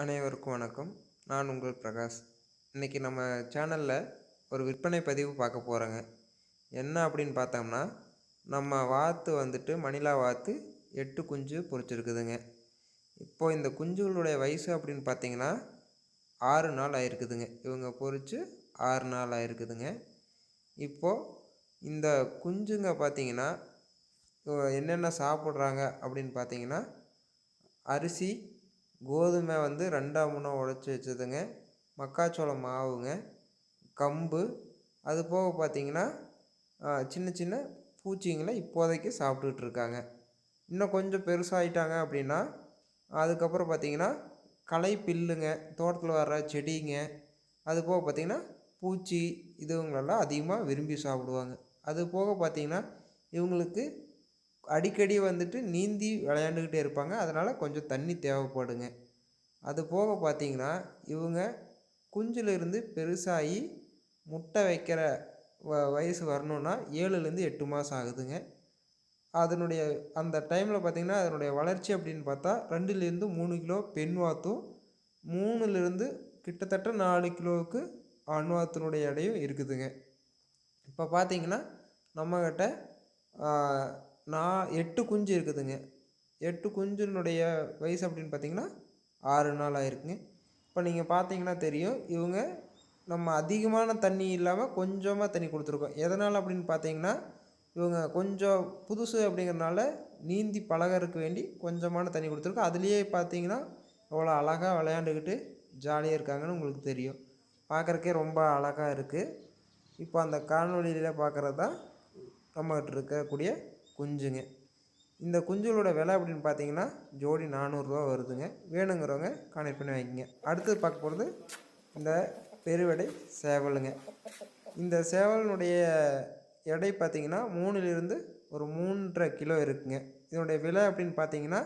அனைவருக்கும் வணக்கம். நான் உங்கள் பிரகாஷ். இன்றைக்கி நம்ம சேனலில் ஒரு விற்பனை பதிவு பார்க்க போகிறோங்க என்ன அப்படின்னு பார்த்தோம்னா நம்ம வாத்து வந்துட்டு மணிலா வாத்து எட்டு குஞ்சு பொரிச்சிருக்குதுங்க. இப்போது இந்த குஞ்சுகளுடைய வயசு அப்படின்னு பார்த்தீங்கன்னா ஆறு நாள் ஆயிருக்குதுங்க. இவங்க பொரித்து ஆறு நாள் ஆயிருக்குதுங்க. இப்போது இந்த குஞ்சுங்க பார்த்தீங்கன்னா என்னென்ன சாப்பிட்றாங்க அப்படின்னு பார்த்தீங்கன்னா அரிசி கோதுமை வந்து ரெண்டாக மூணாக உடச்சி வச்சதுங்க. மக்காச்சோளம் மாவுங்க. கம்பு. அது போக பார்த்தீங்கன்னா சின்ன சின்ன பூச்சிங்களை இப்போதைக்கு சாப்பிட்டுட்டு இருக்காங்க. இன்னும் கொஞ்சம் பெருசாகிட்டாங்க அப்படின்னா அதுக்கப்புறம் பார்த்தீங்கன்னா களை பில்லுங்க தோட்டத்தில் வர்ற செடிங்க. அது போக பார்த்திங்கன்னா பூச்சி இதுவங்களெல்லாம் அதிகமாக விரும்பி சாப்பிடுவாங்க. அது போக பார்த்திங்கன்னா இவங்களுக்கு அடிக்கடி வந்துட்டு நீந்தி விளையாண்டுக்கிட்டே இருப்பாங்க. அதனால் கொஞ்சம் தண்ணி தேவைப்படுங்க. அது போக பார்த்திங்கன்னா இவங்க குஞ்சிலிருந்து பெருசாகி முட்டை வைக்கிற வ வயசு வரணுன்னா ஏழுலேருந்து எட்டு மாதம் ஆகுதுங்க. அதனுடைய அந்த டைமில் பார்த்திங்கன்னா அதனுடைய வளர்ச்சி அப்படின்னு பார்த்தா ரெண்டுலேருந்து மூணு கிலோ பெண் வாத்தும் மூணுலேருந்து கிட்டத்தட்ட நாலு கிலோவுக்கு ஆண் வாத்தினுடைய எடையும் இருக்குதுங்க. இப்போ பார்த்திங்கன்னா நம்மக்கிட்ட நான் எட்டு குஞ்சு இருக்குதுங்க. எட்டு குஞ்சினுடைய வயசு அப்படின்னு பார்த்தீங்கன்னா ஆறு நாள் ஆயிருக்குங்க. இப்போ நீங்கள் பார்த்தீங்கன்னா தெரியும் இவங்க நம்ம அதிகமான தண்ணி இல்லாமல் கொஞ்சமாக தண்ணி கொடுத்துருக்கோம். எதனால் அப்படின்னு பார்த்தீங்கன்னா இவங்க கொஞ்சம் புதுசு அப்படிங்கிறனால நீந்தி பழகறதுக்கு வேண்டி கொஞ்சமான தண்ணி கொடுத்துருக்கோம். அதுலேயே பார்த்தீங்கன்னா எவ்வளோ அழகாக விளையாண்டுக்கிட்டு ஜாலியாக இருக்காங்கன்னு உங்களுக்கு தெரியும். பார்க்குறக்கே ரொம்ப அழகாக இருக்குது இப்போ அந்த காணொலியில் பார்க்குறது தான் நம்மகிட்ட இருக்கக்கூடிய குஞ்சுங்க. இந்த குஞ்சுகளோட விலை அப்படின்னு பார்த்தீங்கன்னா ஜோடி நானூறுரூவா வருதுங்க. வேணுங்கிறவங்க கான்டெக்ட் பண்ணி வாங்கிக்கங்க. அடுத்தது பார்க்க போகிறது இந்த பெருவடை சேவலுங்க. இந்த சேவலினுடைய எடை பார்த்திங்கன்னா மூணுலேருந்து ஒரு மூன்றரை கிலோ இருக்குங்க. இதனுடைய விலை அப்படின்னு பார்த்தீங்கன்னா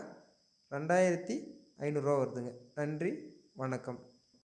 ரெண்டாயிரத்தி ஐநூறுரூவா வருதுங்க. நன்றி வணக்கம்.